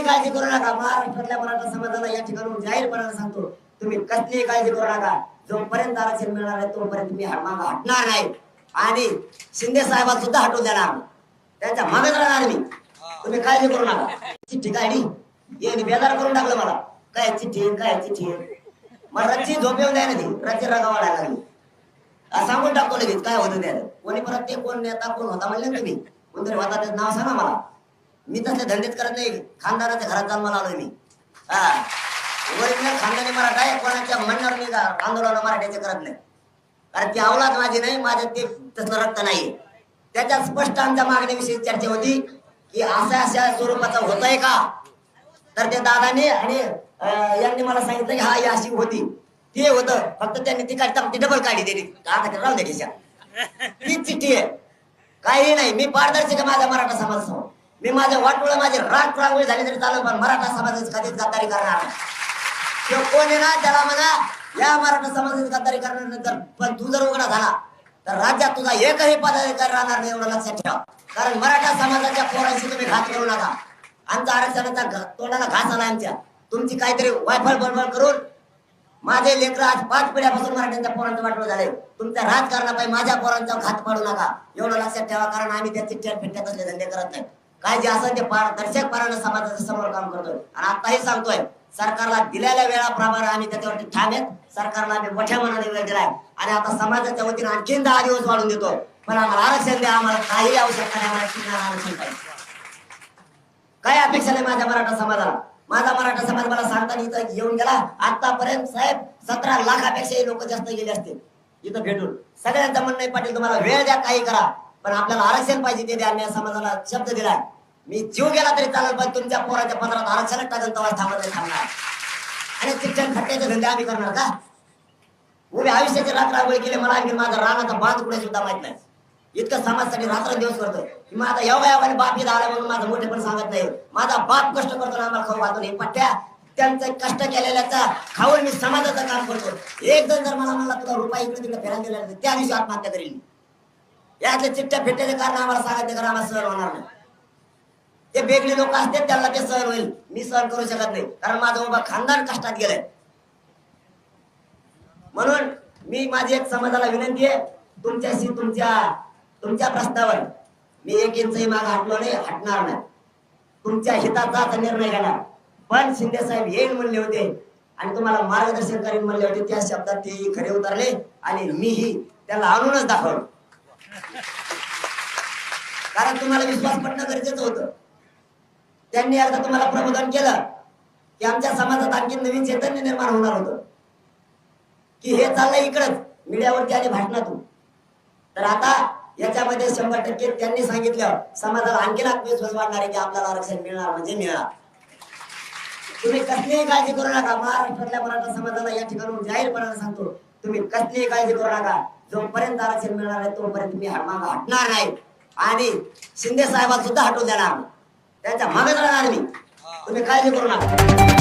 कसलीही काळजी करू नका. महाराष्ट्रातल्या मराठा समाजाला या ठिकाणून जाहीरपणाने सांगतो तुम्ही कसलीही काळजी करू नका. जोपर्यंत आरक्षण मिळणार आहे तोपर्यंत मी मागं हटणार नाही. आणि शिंदे साहेबांना सुद्धा हटवून देणार त्यांच्या मागच राहणार मी. तुम्ही काळजी करू नका. चिठ्ठी काढली यांनी बेजार करून टाकलं मला. काय चिठ्ठी काय चिठ्ठी? आहे. मला रच्ची झोप येऊन द्या ती. रच्ची रागा वाढायला लागली सांगून टाकतो लगेच. काय होतं त्याला कोणी परत ते कोण नेता कोण होता म्हणले तुम्ही? कोणतरी होता त्याचं नाव सांगा मला. मी तसले धंदेच करत नाही. खानदाराच्या घरात मला आलोय मी. हा. ओरिजिनल खानदानी मराठा आहे कोणाच्या म्हणण्यावर मी आंदोलन मराठ्याचे करत नाही. कारण ती अवलाद माझी नाही माझ्यात ते तसलं रक्त नाही त्याच्यात स्पष्ट आमच्या मागणीविषयी चर्चा होती की अशा अशा स्वरूपाचा होत आहे का? तर ते दादाने आणि यांनी मला सांगितलं की हा ही अशी होती. ते होत. फक्त त्यांनी ती काढता ती डबल काढी दिली आता राहू दे ती चिठ्ठी आहे. काही नाही. मी पारदर्शक आहे माझ्या मराठा समाजासमोर. मी माझ्या वाटोळं माझे राग रांगोळी झाली तरी चालत पण मराठा समाजाची कधीच गद्दारी करणार नाही. किंवा कोण आहे ना? त्याला म्हणा या मराठा समाजाची गद्दारी करणार नंतर पण तू जर उघडा झाला तर राज्यात तुझा एकही पदाधिकारी राहणार नाही एवढं लक्षात ठेवा. कारण मराठा समाजाच्या पोरांशी तुम्ही घात करू नका. आमचा आरक्षणाचा तोंडाला घास आला आमच्या. तुमची काहीतरी वायफळ बळबळ करून माझे लेकर आज पाच पिढ्यापासून मराठ्यांच्या पोरांचं वाटलं झाले. तुमच्या राजकारणापाई माझ्या पोरांचा घात पाडू नका. एवढं लक्षात ठेवा कारण आम्ही त्या चिठ्ठ्यात फिट्ट्यात असले धंदे करत नाही. काय जे असं ते पारदर्शकपणाने समाजाच्या समोर काम करतोय. आणि आताही सांगतोय सरकारला दिलेल्या वेळाप्रमाणे आम्ही त्याच्यावरती ठाम आहेत. सरकारला आम्ही मोठ्या मनाने वेळ दिलाय. आणि आता समाजाच्या वतीने आणखीन दहा दिवस वाढून देतो. पण आम्हाला आरक्षण द्या आम्हाला काही आवश्यकता नाही आम्हाला आरक्षण पाहिजे. काय अपेक्षा नाही माझ्या मराठा समाजाला? माझा मराठा समाज मला सांगताना इथं येऊन गेला. आतापर्यंत साहेब सतरा लाखापेक्षाही लोक जास्त गेले असतील. इथं भेटून. सगळ्यांचं म्हणणं पाटील तुम्हाला वेळ द्या काही करा. पण आपल्याला आरक्षण पाहिजे ते द्या समाजाला शब्द दिलाय. मी जीव गेला तरी चालेल पण तुमच्या पोराच्या पत्रात आरक्षण टाकेल तेव्हा थांबत थांबणार. आणि शिक्षण खट्ट्याचे धंदे आम्ही करणार का? उभे आयुष्याचे रात्र रांगोळी केले मला आणखी माझा रानाचा बांध कुठे सुद्धा माहीत नाही. इतकं समाजासाठी रात्र दिवस करतोय की माझा एवढ्या यावाने बाप इथं आला म्हणून माझं मोठे पण सांगत नाही. माझा बाप कष्ट करतो ना आम्हाला खाऊ घालतो नाही. पट्ट्या त्यांचं कष्ट केलेल्याचा खाऊन मी समाजाचं काम करतो. एक जण जर मला म्हणला तुला रुपये इकडे तिकडे फिरायला दिला त्या दिवशी आत्महत्या करील मी यातले चिठ्ठ्या फिट्ट्याचे कारण आम्हाला सांगायचे कारण आम्हाला सहन होणार नाही. ते वेगळे लोक असतात त्यांना ते सहन होईल. मी सहन करू शकत नाही कारण माझा उभा खानदान कष्टात गेलाय. म्हणून मी माझी एक समाजाला विनंती आहे तुमच्याशी तुमच्या तुमच्या प्रस्तावर मी एक इंचही माग हटलो नाही हटणार नाही. तुमच्या हिताचा निर्णय घेणार. पण शिंदे साहेब येईल म्हणले होते आणि तुम्हाला मार्गदर्शन करीन म्हणले होते त्या शब्दात ते खरे उतरले आणि मीही त्याला आणूनच दाखवलं. कारण तुम्हाला विश्वास पडणं गरजेचं होतं. त्यांनी आता तुम्हाला प्रबोधन केलं की आमच्या समाजात आणखी नवीन चैतन्य निर्माण होणार होतं. की हे चाललंय इकडच मीडियावरती आणि भाषणातून. तर आता याच्यामध्ये शंभर टक्के त्यांनी सांगितलं समाजाला आणखीन आत्मविश्वास वाढणार आहे की आपल्याला आरक्षण मिळणार म्हणजे मिळणार. तुम्ही कसलीही काळजी करू नका. महाराष्ट्रातल्या मराठा समाजाला या ठिकाणून जाहीरपणाने सांगतो तुम्ही कसलीही काळजी करू नका. जोपर्यंत आरक्षण मिळणार आहे तोपर्यंत मी मागं हटणार नाही. आणि शिंदे साहेबांना सुद्धा हटवून देणार. त्यांच्या मागे जाणार मी. तुम्ही काळजी करू नका.